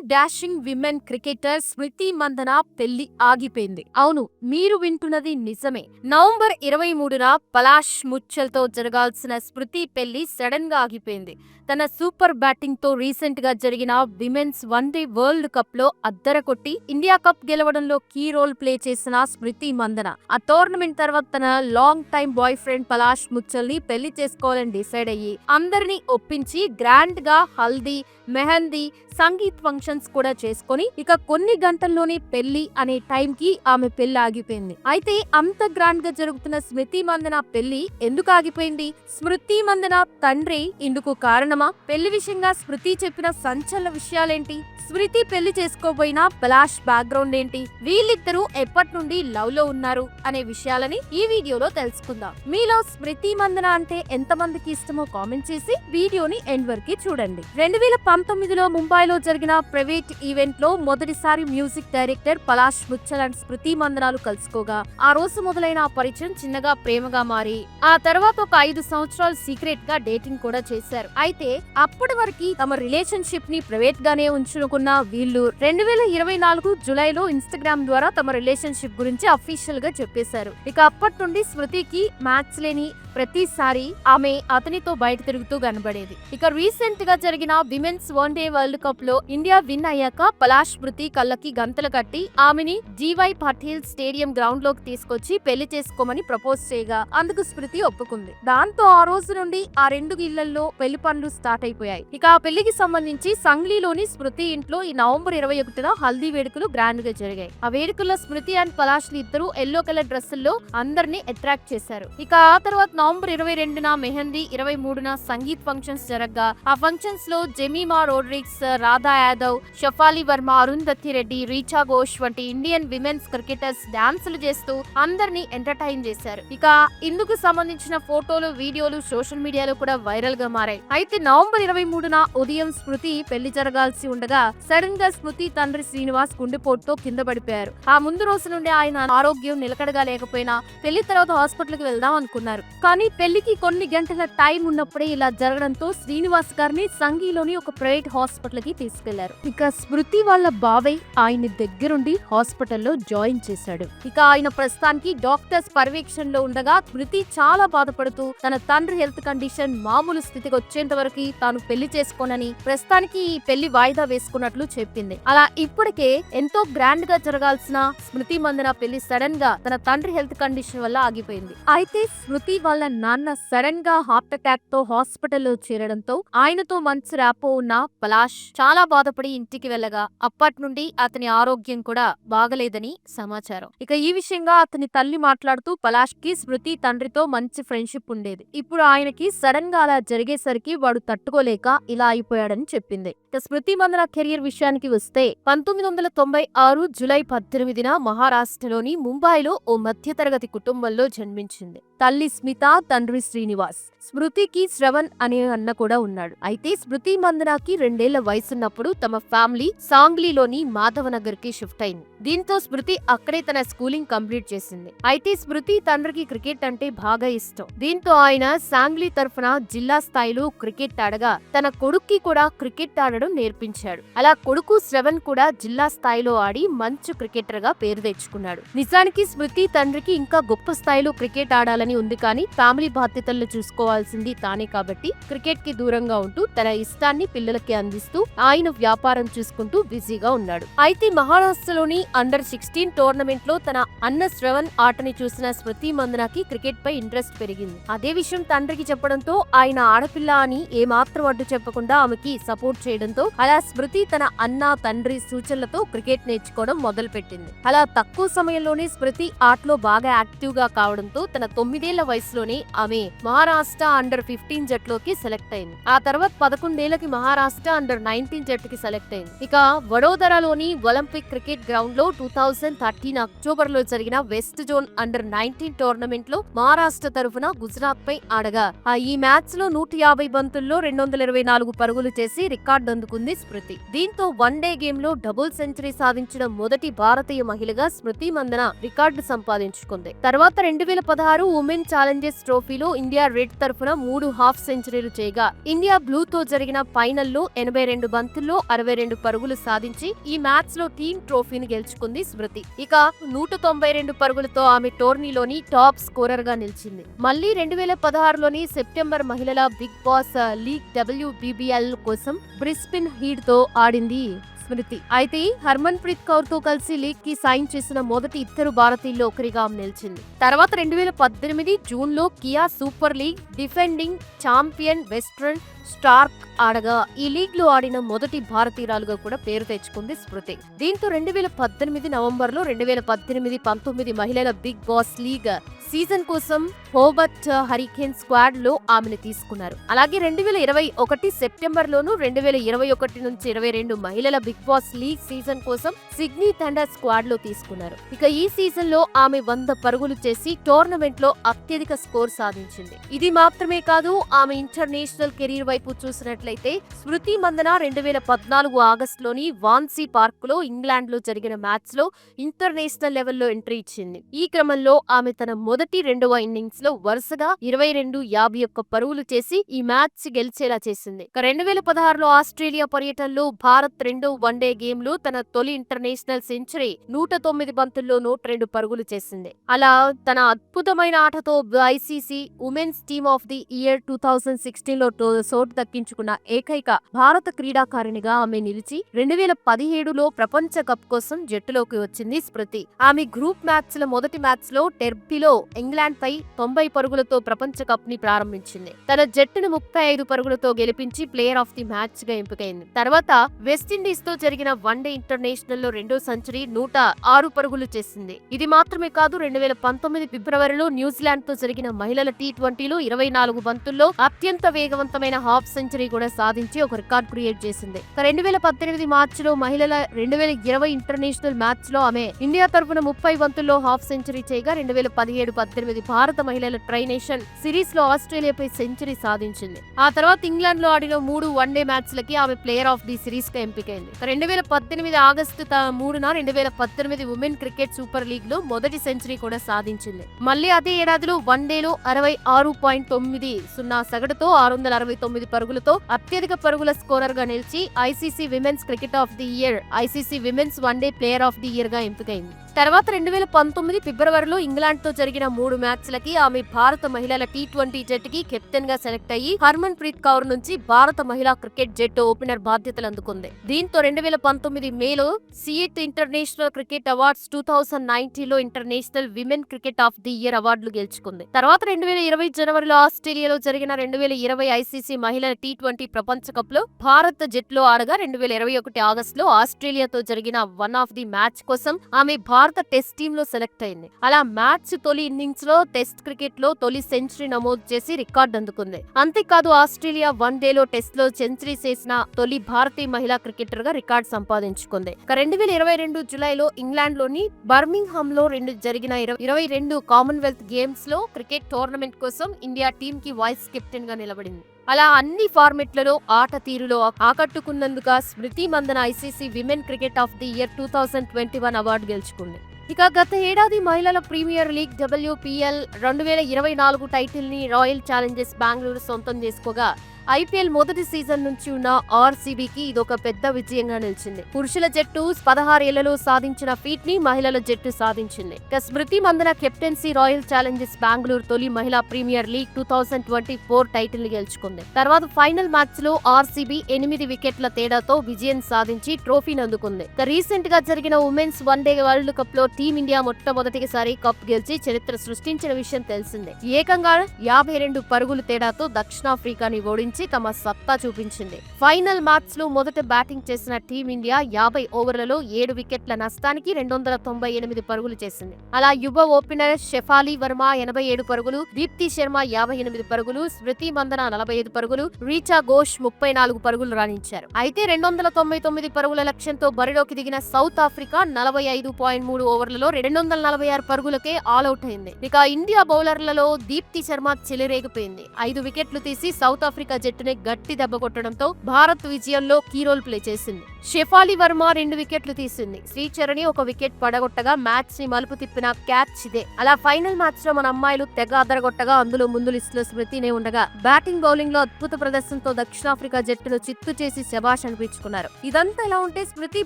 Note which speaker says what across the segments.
Speaker 1: Indian dashing women cricketer Smriti Mandhana పెళ్ళి ఆగిపోయింది. అవును మీరు వింటున్నది నిజమే. నవంబర్ ఇరవై మూడున పలాష్ ముచ్చల్తో జరగాల్సిన స్మృతి పెళ్ళి సడన్గా ఆగిపోయింది. తన సూపర్ బ్యాటింగ్తో రీసెంట్గా జరిగిన విమెన్స్ వన్ డే వరల్డ్ కప్లో అద్దర కొట్టి ఇండియా కప్ గెలవడంలో కీ రోల్ ప్లే చేసిన స్మృతి మందన ఆ టోర్నమెంట్ తర్వాత తన long time boy friend Palash ముచ్చల్ని పెళ్ళి చేసుకోవాలని డిసైడ్ అయ్యి అందరినీ ఒప్పించి గ్రాండ్గా హల్దీ మెహందీ సంగీత్ ఫంక్షన్స్ కూడా చేసుకొని ఇక కొన్ని గంటల్లోనే పెళ్ళి అనే టైం కి ఆమె పెళ్ళి ఆగిపోయింది. అయితే అంత గ్రాండ్గా జరుగుతున్న స్మృతి మందన పెళ్ళి ఎందుకు ఆగిపోయింది? స్మృతి మందన తండ్రి ఇందుకు కారణమా? పెళ్ళి విషయంగా స్మృతి చెప్పిన సంచలన విషయాలేంటి? స్మృతి పెళ్ళి చేసుకోబోయిన పలాష్ బ్యాక్గ్రౌండ్ ఏంటి? వీళ్ళిద్దరూ ఎప్పటి నుండి లవ్లో ఉన్నారు అనే విషయాలని ఈ వీడియోలో తెలుసుకుందాం. మీలో స్మృతి మందన అంటే ఎంత మందికి ఇష్టమో కామెంట్ చేసి వీడియోని ఎండ్ వరకు చూడండి. రెండు వేల పంతొమ్మిదిలో ముంబైలో జరిగిన ప్రైవేట్ ఈవెంట్లో మొదటిసారి music director Palash Muchhal and Smriti మందనాలు కలుసుకోగా. ఆ రోజు మొదలైన ఆ పరిచయం చిన్నగా ప్రేమగా మారి. ఆ తర్వాత ఒక ఐదు సంవత్సరాలు సీక్రెట్గా డేటింగ్ కూడా చేశారు. అయితే అప్పటి వరకు తమ రిలేషన్షిప్ని ప్రైవేట్ గానే ఉంచుకున్న వీళ్ళు రెండు వేల ఇరవై నాలుగు జులైలో ఇన్స్టాగ్రామ్ ద్వారా తమ రిలేషన్షిప్ గురించి అఫీషియల్గా చెప్పేశారు. ఇక అప్పటి నుండి స్మృతికి మ్యాచ్ లేని ప్రతిసారి ఆమె అతనితో బయట తిరుగుతూ కనబడేది. ఇక రీసెంట్గా జరిగిన విమెన్స్ వన్ డే వరల్డ్ కప్లో ఇండియా విన్ అయ్యాక పలాష్ స్మృతి కళ్ళకి గంతలు కట్టి ఆమెని జీవై పటేల్ స్టేడియం గ్రౌండ్లోకి తీసుకొచ్చి పెళ్ళి చేసుకోమని ప్రపోజ్ చేయగా అందుకు స్మృతి ఒప్పుకుంది. దాంతో ఆ రోజు నుండి ఆ రెండు ఇళ్ళలో పెళ్ళి పనులు స్టార్ట్ అయిపోయాయి. ఇక ఆ పెళ్ళికి సంబంధించి సంగ్లీలోని స్మృతి ఇంట్లో ఈ నవంబర్ ఇరవై ఒకటిన హల్దీ వేడుకలు గ్రాండ్గా జరిగాయి. ఆ వేడుకల్లో స్మృతి అండ్ పలాష్ ఇద్దరు ఎల్లో కలర్ డ్రెస్సుల్లో అందరినీ అట్రాక్ట్ చేశారు. ఇక ఆ తర్వాత నవంబర్ ఇరవై రెండున మెహందీ ఇరవై మూడున సంగీత్ ఫంక్షన్స్ జరగగా. ఆ ఫంక్షన్స్లో జెమీమా రోడ్రిక్స్ రాధా యాదవ్ షఫాలి వర్మ అరుంధతి రెడ్డి రీచా ఘోష్ వంటి ఇండియన్ విమెన్స్ క్రికెటర్స్ డాన్సులు చేస్తూ అందరినీ ఎంటర్టైన్ చేశారు. ఇక ఇందుకు సంబంధించిన ఫోటోలు వీడియోలు సోషల్ మీడియాలో కూడా వైరల్గా మారాయి. అయితే నవంబర్ ఇరవై మూడున ఉదయం స్మృతి పెళ్ళి జరగాల్సి ఉండగా సడన్గా స్మృతి తండ్రి శ్రీనివాస్ గుండెపోటుతో కింద పడిపోయారు. ఆ ముందు రోజు నుండి ఆయన ఆరోగ్యం నిలకడగా లేకపోయినా పెళ్ళి తర్వాత హాస్పిటల్కి వెళ్దాం అనుకున్నారు. కానీ పెళ్ళికి కొన్ని గంటల టైం ఉన్నప్పుడే ఇలా జరగడంతో శ్రీనివాస్ గారిని సంఘీలోని ఒక ప్రైవేట్ హాస్పిటల్కి తీసుకెళ్ళారు. ఇక స్మృతి వాళ్ళ బావై ఆయన దగ్గరుండి హాస్పిటల్లో జాయిన్ చేశాడు. ఇక ఆయన ప్రస్తుతానికి డాక్టర్స్ పర్యవేక్షణలో ఉండగా స్మృతి చాలా బాధపడుతూ తన తండ్రి హెల్త్ కండిషన్ మామూలు స్థితికి వచ్చేంత వరకు తాను పెళ్ళి చేసుకోనని ప్రస్తుతానికి ఈ పెళ్ళి వాయిదా వేసుకున్నట్లు చెప్పింది. అలా ఇప్పటికే ఎంతో గ్రాండ్గా జరగాల్సిన స్మృతి మందన పెళ్ళి సడన్గా తన తండ్రి హెల్త్ కండిషన్ వల్ల ఆగిపోయింది. అయితే స్మృతి వాళ్ళ నాన్న సడన్గా హార్ట్ అటాక్తో హాస్పిటల్లో చేరడంతో ఆయనతో మంచి ర్యాపో ఉన్న పలాష్ చాలా బాధపడి ఇంటికి వెళ్ళగా అప్పటి నుండి అతని ఆరోగ్యం కూడా బాగలేదని సమాచారం. ఇక ఈ విషయంగా అతని తల్లి మాట్లాడుతూ పలాష్కి స్మృతి తండ్రితో మంచి ఫ్రెండ్షిప్ ఉండేది. ఇప్పుడు ఆయనకి సడన్గా అలా జరిగేసరికి వాడు తట్టుకోలేక ఇలా అయిపోయాడని చెప్పింది. ఇక స్మృతి మందన కెరియర్ విషయానికి వస్తే పంతొమ్మిది వందల తొంభై ఆరు జులై పద్దెనిమిదిన మహారాష్ట్రలోని ముంబైలో ఓ మధ్యతరగతి కుటుంబంలో జన్మించింది. తల్లి స్మిత తండ్రి శ్రీనివాస్. స్మృతికి శ్రవణ్ అనే అన్న కూడా ఉన్నాడు. అయితే స్మృతి మందనాకి రెండేళ్ళ వయసున్నప్పుడు తమ ఫ్యామిలీ సాంగ్లీలోని మాధవనగర్కి షిఫ్ట్ అయింది. దీంతో స్మృతి అక్కడే తన స్కూలింగ్ కంప్లీట్ చేసింది. అయితే స్మృతి తండ్రికి క్రికెట్ అంటే బాగా ఇష్టం. దీంతో ఆయన సాంగ్లీ తరఫున జిల్లా స్థాయిలో క్రికెట్ ఆడగా తన కొడుక్కి కూడా క్రికెట్ ఆడడం నేర్పించాడు. అలా కొడుకు శ్రవణ్ కూడా జిల్లా స్థాయిలో ఆడి మంచి క్రికెటర్గా పేరు తెచ్చుకున్నాడు. నిజానికి స్మృతి తండ్రికి ఇంకా గొప్ప స్థాయిలో క్రికెట్ ఆడాలని ఉంది కానీ ఫ్యామిలీ బాధ్యతలను చూసుకోవాల్సింది తానే కాబట్టి క్రికెట్కి దూరంగా ఉంటూ తన ఇష్టాన్ని పిల్లలకి అందిస్తూ ఆయన వ్యాపారం చూసుకుంటూ బిజీగా ఉన్నాడు. అయితే మహారాష్ట్రలోని అండర్ సిక్స్టీన్ టోర్నమెంట్లో తన అన్న శ్రవణ్ ఆటని చూసిన స్మృతి మందనాకి క్రికెట్ పై ఇంట్రెస్ట్ పెరిగింది. అదే విషయం తండ్రికి చెప్పడంతో ఆయన ఆడపిల్ల అని ఏమాత్రం అడ్డు చెప్పకుండా ఆమెకి సపోర్ట్ చేయడంతో అలా స్మృతి తన అన్న తండ్రి సూచనలతో క్రికెట్ నేర్చుకోవడం మొదలు పెట్టింది అలా తక్కువ సమయంలోనే స్మృతి ఆటలో బాగా యాక్టివ్గా కావడంతో తన తొమ్మిదేళ్ళ వయసులోనే ఆమె మహారాష్ట్ర అండర్ ఫిఫ్టీన్ జట్లోకి సెలెక్ట్ అయింది. ఆ తర్వాత పదకొండేళ్ళకి మహారాష్ట్ర అండర్ నైన్టీన్ జట్టుకి సెలెక్ట్ అయింది ఇక వడోదరాలోని ఒలింపిక్ క్రికెట్ గ్రౌండ్లో టూ థౌజండ్ థర్టీన్ అక్టోబర్లో జరిగిన వెస్ట్ జోన్ అండర్ నైన్టీన్ టోర్నమెంట్లో మహారాష్ట్ర తరఫున గుజరాత్ పై ఆడగా. ఆ ఈ మ్యాచ్లో నూట యాభై బంతుల్లో రెండు వందల ఇరవై నాలుగు పరుగులు చేసి రికార్డు అందుకుంది స్మృతి. దీంతో వన్ డే గేమ్లో డబుల్ సెంచరీ సాధించిన మొదటి భారతీయ మహిళగా స్మృతి మందన రికార్డు సంపాదించుకుంది. తర్వాత రెండు వేల పదహారు ఉమెన్ ఛాలెంజెస్ ట్రోఫీలో ఇండియా రెడ్ తరఫున మూడు హాఫ్ సెంచరీలు చేయగా. ఇండియా బ్లూ తో జరిగిన ఫైనల్లో ఎనభై రెండు బంతుల్లో అరవై రెండు పరుగులు సాధించి ఈ మ్యాచ్లో టీమ్ ట్రోఫీని గెలుచుకుంది స్మృతి. ఇక నూట తొంభై రెండు పరుగులతో ఆమె టోర్నీలోని టాప్ స్కోరర్గా నిలిచింది. మళ్ళీ రెండు వేల పదహారులోని సెప్టెంబర్ మహిళల బిగ్ బాస్ లీగ్ డబ్ల్యూబీబీఎల్ కోసం బ్రిస్పిన్ హీడ్తో ఆడింది స్మృతి అయితే హర్మన్ ప్రీత్ కౌర్తో కలిసి లీగ్కి సైన్ చేసిన మొదటి ఇద్దరు భారతీయుల్లో ఒకరిగా ఆమె నిలిచింది. తర్వాత రెండు వేల పద్దెనిమిది జూన్లో Kia super league defending champion Western Stark ఆడగా ఈ లీగ్లో ఆడిన మొదటి భారతీయురాలుగా కూడా పేరు తెచ్చుకుంది స్మృతి. దీంతో రెండు వేల పద్దెనిమిది నవంబర్లో రెండు వేల పద్దెనిమిది పంతొమ్మిది మహిళల బిగ్ బాస్ లీగ్ సీజన్ కోసం హోబర్ట్ హరికేన్ స్క్వాడ్లో ఆమెను తీసుకున్నారు. అలాగే రెండు వేల ఇరవై ఒకటి సెప్టెంబర్ లోను రెండు వేల ఇరవై ఒకటి నుంచి ఇరవై రెండు మహిళల బిగ్ బాస్ లీగ్ సీజన్ కోసం సిడ్నీ థండర్ స్క్వాడ్లో తీసుకున్నారు. ఇక ఈ సీజన్లో ఆమె వంద పరుగులు చేసి టోర్నమెంట్లో అత్యధిక స్కోర్ సాధించింది. ఇది మాత్రమే కాదు ఆమె ఇంటర్నేషనల్ కెరీర్ వైపు చూసినట్లయితే స్మృతి మందన రెండు వేల పద్నాలుగు ఆగస్టులోని వాన్సీ పార్క్లో ఇంగ్లాండ్లో జరిగిన మ్యాచ్లో ఇంటర్నేషనల్ లెవెల్లో ఎంట్రీ ఇచ్చింది. ఈ క్రమంలో ఆమె తన మొదటి రెండవ ఇన్నింగ్స్లో వరుసగా ఇరవై రెండు యాభై ఒక్క పరుగులు చేసి ఈ మ్యాచ్ గెలిచేలా చేసింది. ఇక రెండు వేల పదహారులో ఆస్ట్రేలియా పర్యటనలో భారత్ రెండో వన్డే గేమ్లో తన తొలి ఇంటర్నేషనల్ సెంచరీ నూట తొమ్మిది బంతుల్లో నూట రెండు పరుగులు చేసింది. అలా తన అద్భుతమైన ఆటతో ICC women's team of the year two thousand సిక్స్టీన్లో టో- చోటు దక్కించుకున్న ఏకైక భారత క్రీడాకారిణిగా ఆమె నిలిచి రెండు వేల పదిహేడులో ప్రపంచ కప్ కోసం జట్టులోకి వచ్చింది స్మృతి. ఆమె గ్రూప్ మ్యాచ్ మొదటి మ్యాచ్లో టెర్బీలో ఇంగ్లాండ్ పై తొంభై పరుగులతో ప్రపంచ కప్ని ప్రారంభించింది. తన జట్టును ముప్పై ఐదు పరుగులతో గెలిపించి ప్లేయర్ ఆఫ్ ది మ్యాచ్గా ఎంపికైంది. తర్వాత వెస్టిండీస్తో జరిగిన వన్డే ఇంటర్నేషనల్లో రెండో సెంచరీ నూట ఆరు పరుగులు చేసింది. ఇది మాత్రమే కాదు రెండు వేల పంతొమ్మిది ఫిబ్రవరిలో న్యూజిలాండ్తో జరిగిన మహిళల టీ ట్వంటీలో ఇరవై నాలుగు బంతుల్లో అత్యంత వేగవంతమైన హాఫ్ సెంచరీ కూడా సాధించి ఒక రికార్డ్ క్రియేట్ చేసింది. రెండు వేల పద్దెనిమిది మార్చి లో మహిళల రెండు వేల ఇరవై ఇంటర్నేషనల్ మ్యాచ్లో ఆమె ఇండియా తరఫున ముప్పై బంతుల్లో హాఫ్ సెంచరీ చేయగా రెండు వేల పదిహేడు పద్దెనిమిది భారత మహిళల ట్రైనేషన్ సిరీస్లో ఆస్ట్రేలియాపై సెంచరీ సాధించింది. ఆ తర్వాత ఇంగ్లాండ్లో ఆడిన మూడు వన్డే మ్యాచ్లకి ఆమె ప్లేయర్ ఆఫ్ ది సిరీస్గా ఎంపికైంది. రెండు వేల పద్దెనిమిది ఆగస్టు త- మూడున రెండు వేల పద్దెనిమిది ఉమెన్ క్రికెట్ సూపర్ లీగ్లో మొదటి సెంచరీ కూడా సాధించింది. మళ్ళీ అదే ఏడాదిలో వన్ డేలో అరవై ఆరు పాయింట్ తొమ్మిది సున్నా సగటుతో ఆరు వందల అరవై తొమ్మిది పరుగులతో అత్యధిక పరుగుల స్కోరర్గా నిలిచి ICC women's cricket of the year ICC women's one day player of the ఇయర్గా ఎంపికైంది. తర్వాత రెండు వేల పంతొమ్మిది ఫిబ్రవరిలో ఇంగ్లాండ్తో జరిగిన మూడు మ్యాచ్లకి ఆమె భారత మహిళల టీ ట్వంటీ జట్టుకి కెప్టెన్గా సెలెక్ట్ అయ్యి హర్మన్ ప్రీత్ కౌర్ నుంచి భారత మహిళా క్రికెట్ జట్టు ఓపెనర్ బాధ్యతలు అందుకుంది. దీంతో రెండు వేల పంతొమ్మిది మేలో CEAT international cricket awards two thousand నైన్టీన్లో international women cricket of the year అవార్డులు గెలుచుకుంది. తర్వాత రెండు వేల ఇరవై జనవరిలో ఆస్ట్రేలియాలో జరిగిన రెండు వేల ఇరవై ఐసీసీ మహిళల టీ ట్వంటీ ప్రపంచ కప్లో భారత్ జట్లో ఆడగా రెండు వేల ఇరవై ఒకటి ఆగస్టులో ఆస్ట్రేలియాతో జరిగిన వన్ ఆఫ్ ది మ్యాచ్ కోసం ఆమె భారత టెస్ట్ టీమ్లో సెలెక్ట్ అయింది. అలా మ్యాచ్ తొలి ఇన్నింగ్స్లో టెస్ట్ క్రికెట్లో తొలి సెంచరీ నమోదు చేసి రికార్డు అందుకుంది. అంతేకాదు ఆస్ట్రేలియా వన్ డే లో టెస్ట్లో సెంచరీ చేసిన తొలి భారతీయ మహిళా క్రికెటర్గా రికార్డ్ సంపాదించుకుంది. ఇక రెండు వేల ఇరవై రెండు జులైలో ఇంగ్లాండ్లోని బర్మింగ్హామ్లో రెండు జరిగిన ఇరవై- రెండు కామన్వెల్త్ గేమ్స్లో క్రికెట్ టోర్నమెంట్ కోసం ఇండియా టీమ్కి వైస్ కెప్టెన్గా నిలబడింది. అలా అన్ని ఫార్మెట్లలో ఆట తీరులో ఆకట్టుకున్నందుగా Smriti Mandhana ICC women cricket of the year two thousand twenty one award గెలుచుకుంది. ఇక గత ఏడాది మహిళల ప్రీమియర్ లీగ్ డబ్ల్యూపీఎల్ రెండు వేల ఇరవై నాలుగు టైటిల్ని రాయల్ ఛాలెంజర్స్ బెంగళూరు సొంతం చేసుకోగా ఐపీఎల్ మొదటి సీజన్ నుంచి ఉన్న ఆర్సీబీకి ఇదొక పెద్ద విజయంగా నిలిచింది. పురుషుల జట్టు పదహారేళ్ళలో సాధించిన ఫీట్ని మహిళల జట్టు సాధించింది. ఇక Smriti Mandhana captaincy Royal Challengers Bengaluru తొలి మహిళా premier league two thousand twenty four టైటిల్ని గెలుచుకుంది. తర్వాత ఫైనల్ మ్యాచ్లో ఆర్సీబీ ఎనిమిది వికెట్ల తేడాతో విజయం సాధించి ట్రోఫీని అందుకుంది. ఇక రీసెంట్గా జరిగిన ఉమెన్స్ వన్ డే వరల్డ్ కప్లో టీమిండియా మొట్టమొదటిసారి కప్ గెలిచి చరిత్ర సృష్టించిన విషయం తెలిసిందే. ఏకంగా యాభై రెండు పరుగుల తేడాతో దక్షిణాఫ్రికాని ఓడించి తమ సత్తా చూపించింది. ఫైనల్ మ్యాచ్లో మొదట బ్యాటింగ్ చేసిన టీమిండియా యాభై ఓవర్లలో ఏడు వికెట్ల నష్టానికి రెండు వందల తొంభై ఎనిమిది పరుగులు చేసింది. అలా యువ ఓపెనర్ షెఫాలి వర్మ ఎనభై ఏడు పరుగులు దీప్తి శర్మ యాభై ఎనిమిది పరుగులు స్మృతి మందన నలభై ఐదు పరుగులు రీచా ఘోష్ ముప్పై నాలుగు పరుగులు రాణించారు. అయితే రెండు వందల తొంభై తొమ్మిది పరుగుల లక్ష్యంతో బరిలోకి దిగిన సౌత్ ఆఫ్రికా నలభై ఐదు పాయింట్ మూడు ఓవర్లలో రెండు వందల నలభై ఆరు పరుగులకే ఆల్అౌట్ అయింది. ఇక ఇండియా బౌలర్లలో దీప్తి శర్మ చెలిరేగిపోయింది. ఐదు వికెట్లు తీసి సౌత్ ఆఫ్రికా జట్టునే గట్టి దెబ్బ కొట్టడంతో భారత్ విజయంలో కీ రోల్ ప్లే చేసింది. షెఫాలి వర్మ రెండు వికెట్లు తీసింది. శ్రీచరణి ఒక వికెట్ పడగొట్టగా మ్యాచ్ని మలుపు తిప్పిన క్యాచ్ ఇదే. అలా ఫైనల్ మ్యాచ్లో మన అమ్మాయిలు తెగ అదరగొట్టగా అందులో ముందు లిస్ట్లో స్మృతినే ఉండగా బ్యాటింగ్ బౌలింగ్లో అద్భుత ప్రదర్శనతో దక్షిణాఫ్రికా జట్టును చిత్తు చేసి శబాష్ అనిపించుకున్నారు. ఇదంతా ఎలా ఉంటే స్మృతి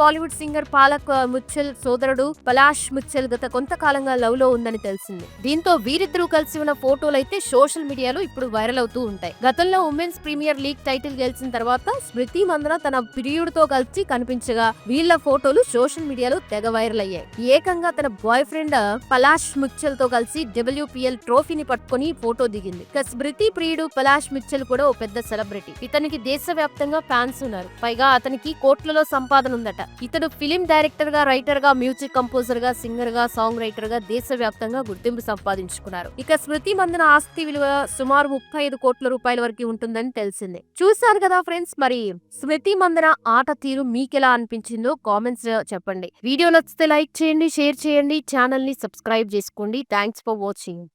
Speaker 1: బాలీవుడ్ సింగర్ పాలక్ ముచ్చల్ సోదరుడు పలాష్ ముచ్చల్ గత కొంతకాలంగా లవ్లో ఉందని తెలిసింది. దీంతో వీరిద్దరూ కలిసి ఉన్న ఫోటోలు అయితే సోషల్ మీడియాలో ఇప్పుడు వైరల్ అవుతూ ఉంటాయి. గతంలో ఉమెన్స్ ప్రీమియర్ లీగ్ టైటిల్ గెలిచిన తర్వాత స్మృతి మందన తన ప్రియుడితో కలిసి కనిపించగా వీళ్ళ ఫోటోలు సోషల్ మీడియాలో తెగ వైరల్ అయ్యాయి. ఏకంగా తన బాయ్ ఫ్రెండ్ పలాష్ మిచ్చల్తో కలిసి డబ్ల్యూపీఎల్ ట్రోఫీని పట్టుకొని ఫోటో దిగింది. ఇక స్మృతి ప్రియుడు పలాష్ మిచ్చల్ కూడా ఓ పెద్ద సెలబ్రిటీ. ఇతనికి దేశవ్యాప్తంగా ఫ్యాన్స్ ఉన్నారు. పైగా అతనికి కోట్లలో సంపాదన ఉందట. ఇతడు ఫిలిం డైరెక్టర్గా రైటర్గా మ్యూజిక్ కంపోజర్గా సింగర్గా సాంగ్ రైటర్గా దేశవ్యాప్తంగా గుర్తింపు సంపాదించుకున్నారు. ఇక స్మృతి మందన ఆస్తి విలువ సుమారు ముప్పై ఐదు కోట్ల రూపాయల వరకు ఉంటుందని తెలిసింది. చూశారు కదా ఫ్రెండ్స్ మరి స్మృతి మందన ఆట తీరు మీకెలా అనిపించిందో కామెంట్స్ చెప్పండి. వీడియో నచ్చితే లైక్ చేయండి షేర్ చేయండి ఛానల్ని సబ్స్క్రైబ్ చేసుకోండి. Thanks for watching.